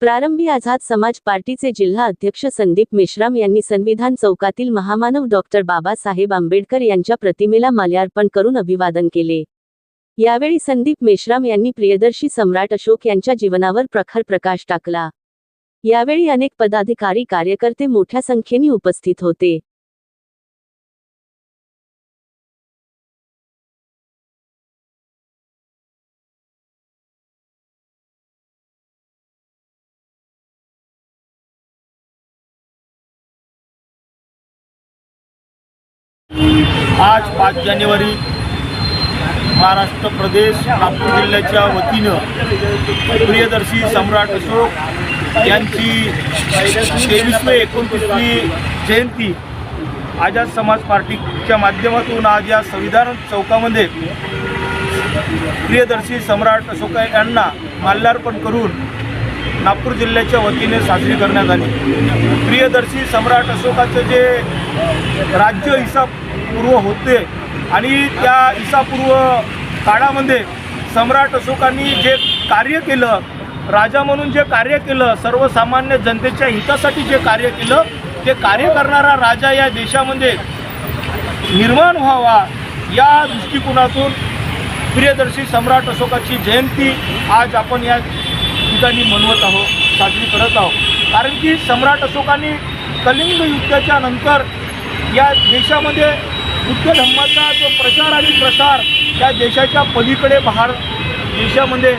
प्रारंभी आझाद समाज पार्टीचे जिल्हा अध्यक्ष संदीप मेश्राम यांनी संविधान चौकातील महामानव डॉक्टर बाबासाहेब आंबेडकर यांच्या प्रतिमेला माल्यार्पण करून अभिवादन केले. यावेळी संदीप मेश्राम यांनी प्रियदर्शी सम्राट अशोक यांच्या जीवनावर प्रखर प्रकाश टाकला. यावेळी अनेक पदाधिकारी कार्यकर्ते मोठ्या संख्येने उपस्थित होते. आज पाच जानेवारी महाराष्ट्र प्रदेश नागपूर जिल्ह्याच्या वतीनं प्रियदर्शी सम्राट अशोक यांची तेवीसवे एकोणतीसवी जयंती आझाद समाज पार्टीच्या माध्यमातून आज या संविधान चौकामध्ये प्रियदर्शी सम्राट अशोक यांना माल्यार्पण करून नागपूर जिल्ह्याच्या वतीने साजरी करण्यात आली. प्रियदर्शी सम्राट अशोकाचं जे राज्य ईसापूर्व होते आणि त्या इसापूर्व काळामध्ये सम्राट अशोकांनी जे कार्य केलं राजा म्हणून जे कार्य केलं सर्वसामान्य जनतेच्या हितासाठी जे कार्य केलं ते कार्य करणारा राजा या देशामध्ये निर्माण व्हावा या दृष्टिकोनातून प्रियदर्शी सम्राट अशोकाची जयंती आज आपण या ठिकाणी मनवत आहोत साजरी करत आहोत. कारण की सम्राट अशोकांनी कलिंग युद्धाच्या नंतर या देशामध्ये बुद्ध धर्माचा जो प्रचार आणि प्रसार त्या देशाच्या पलीकडे बाहेर देशामध्ये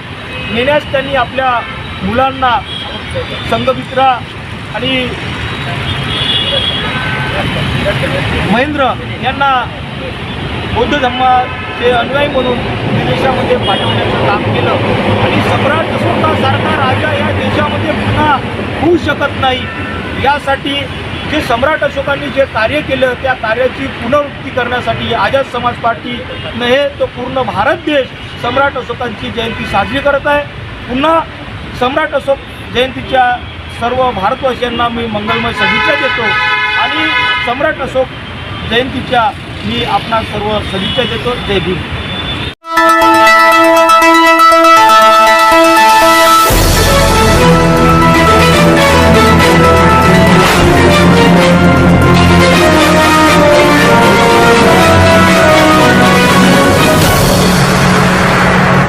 नेण्यास त्यांनी आपल्या मुलांना संघमित्रा आणि महेंद्र यांना बौद्ध ते अनुयायी म्हणून विदेशामध्ये पाठवण्याचं काम केलं. आणि सम्राट अशोकासारखा राजा या देशामध्ये पुन्हा होऊ शकत नाही. यासाठी जे सम्राट अशोकांनी जे कार्य केलं त्या कार्याची पुनरावृत्ती करण्यासाठी आझाद समाज पार्टी हे तो पूर्ण भारत देश सम्राट अशोकांची जयंती साजरी करत आहे. पुन्हा सम्राट अशोक जयंतीच्या सर्व भारतवासियांना मी मंगलमय सदिच्छा देतो. आणि सम्राट अशोक जयंतीच्या मी आपणा सर्व सदिच्छा देतो. जय भीम.